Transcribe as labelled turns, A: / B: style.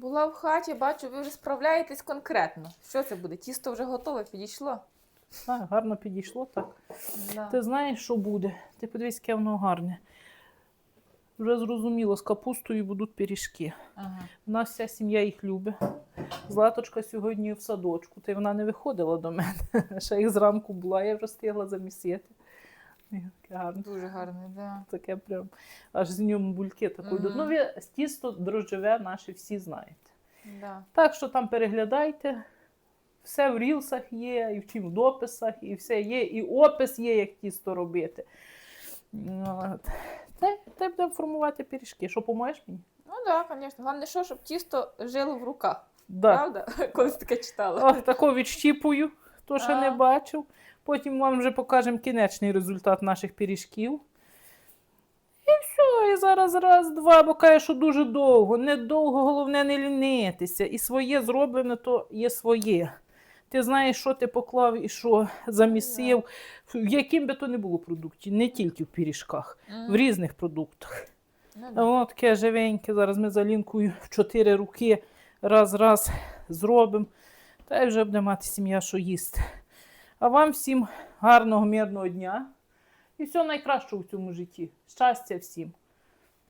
A: Була в хаті, бачу, ви вже справляєтесь конкретно. Що це буде? Тісто вже готове, підійшло?
B: Так, гарно підійшло так.
A: Да.
B: Ти знаєш, що буде? Ти подивись, яке воно гарне. Вже зрозуміло, з капустою будуть пиріжки.
A: Ага.
B: У нас вся сім'я їх любить. Златочка сьогодні в садочку, та й вона не виходила до мене. Ще їх зранку була, я вже встигла замісити. Ой, гарне.
A: Дуже гарний, да.
B: Таке прям аж з ньому бульки такої.
A: Мгм.
B: Ну, ви тісто дрожжеве наше всі знаєте.
A: Да.
B: Так що там переглядайте. Все в рілсах є, і в чим в дописах, і все є, і опис є, як тісто робити. От. Та, та будемо формувати пиріжки. Що помаєш мені?
A: Ну так, да, звісно. Головне, що, щоб тісто жило в руках.
B: Да.
A: Правда? Колись таке читала.
B: О, тако відщіпую, хто ще не бачив. Потім вам вже покажемо кінечний результат наших пиріжків. І все, і зараз раз, два, бо каже, що дуже довго. Недовго, головне не лінитися. І своє зроблене, то є своє. Ти знаєш, що ти поклав і що замісив, в яким би то не було продукті, не тільки в пиріжках, в різних продуктах.
A: Ну,
B: воно таке живеньке. Зараз ми за лінкою в чотири руки раз-раз зробимо. Та й вже буде мати сім'я, що їсти. А вам всім гарного, мирного дня і всього найкращого в цьому житті. Щастя всім!